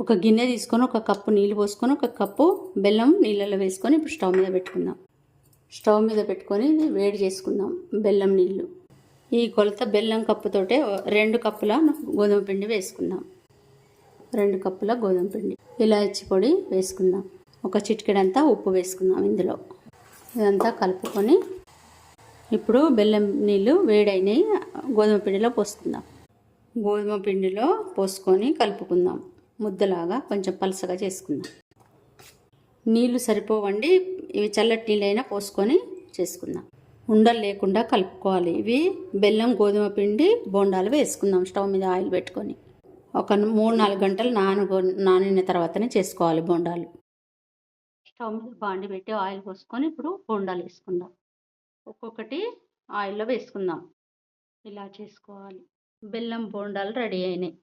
ఒక గిన్నె తీసుకొని ఒక కప్పు నీళ్ళు పోసుకొని ఒక కప్పు బెల్లం నీళ్ళలో వేసుకొని ఇప్పుడు స్టవ్ మీద పెట్టుకుందాం. స్టవ్ మీద పెట్టుకొని వేడి చేసుకుందాం బెల్లం నీళ్ళు. ఈ కొలత బెల్లం కప్పుతోటే రెండు కప్పుల గోధుమ పిండి వేసుకుందాం. రెండు కప్పుల గోధుమ పిండి. ఇలాచి పొడి వేసుకుందాం. ఒక చిటికెడంతా ఉప్పు వేసుకుందాం ఇందులో. ఇదంతా కలుపుకొని ఇప్పుడు బెల్లం నీళ్ళు వేడైనవి గోధుమ పిండిలో పోసుకుందాం. గోధుమ పిండిలో పోసుకొని కలుపుకుందాం. ముద్దలాగా కొంచెం పలసగా చేసుకుందాం. నీళ్ళు సరిపోవండి. ఇవి చల్లటి నీళ్ళైనా పోసుకొని చేసుకుందాం. ఉండలు లేకుండా కలుపుకోవాలి. ఇవి బెల్లం గోధుమ పిండి బోండాలు వేసుకుందాం స్టవ్ మీద ఆయిల్ పెట్టుకొని. ఒక మూడు నాలుగు గంటలు నానుగో నానిన తర్వాతనే చేసుకోవాలి బోండాలు. స్టవ్ మీద బాండి పెట్టి ఆయిల్ పోసుకొని ఇప్పుడు బోండాలు వేసుకుందాం. ఒక్కొక్కటి ఆయిల్లో వేసుకుందాం. ఇలా చేసుకోవాలి. బెల్లం బోండాలు రెడీ అయినాయి.